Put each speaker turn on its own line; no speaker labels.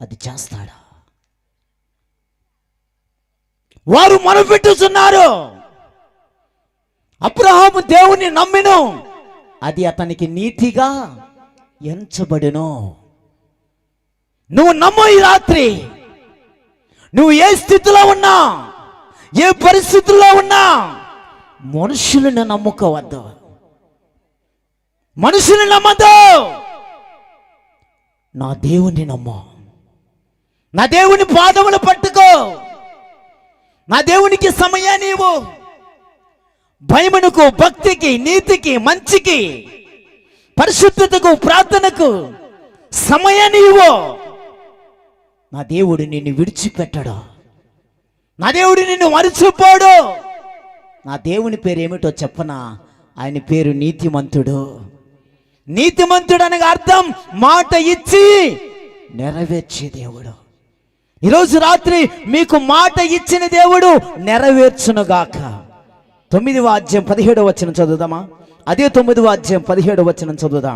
అది చేస్తాడా? వారు మనపెట్టుతున్నారు అబ్రహాము దేవుని నమ్మిను. అది అతనికి నీతిగా ఎంచబడును. నువ్వు నమ్ము ఈ రాత్రి. నువ్వు ఏ స్థితిలో ఉన్నా ఏ పరిస్థితుల్లో ఉన్నా మనుషులను నమ్ముకోవద్దు. మనుషులు నమ్మద్దు. నా దేవుని నమ్ము. నా దేవుని పాదములు పట్టుకో. నా దేవునికి సమయాన్ని ఇవ్వు భయమునకు భక్తికి నీతికి మంచికి పరిశుద్ధతకు ప్రార్థనకు సమయాన్ని ఇవ్వు నా దేవుడు నిన్ను విడిచిపెట్టడు. నా దేవుడు నిన్ను మరిచిపోడు. నా దేవుని పేరు ఏమిటో చెప్పనా? ఆయన పేరు నీతిమంతుడు. నీతిమంతుడు అనగా అర్థం మాట ఇచ్చి నెరవేర్చే దేవుడు. ఈరోజు రాత్రి మీకు మాట ఇచ్చిన దేవుడు నెరవేర్చునుగాక. తొమ్మిది వాద్యం పదిహేడు వచ్చిన చదువుదామా? అదే తొమ్మిది వాద్యం పదిహేడు వచ్చిన చదువుదాం.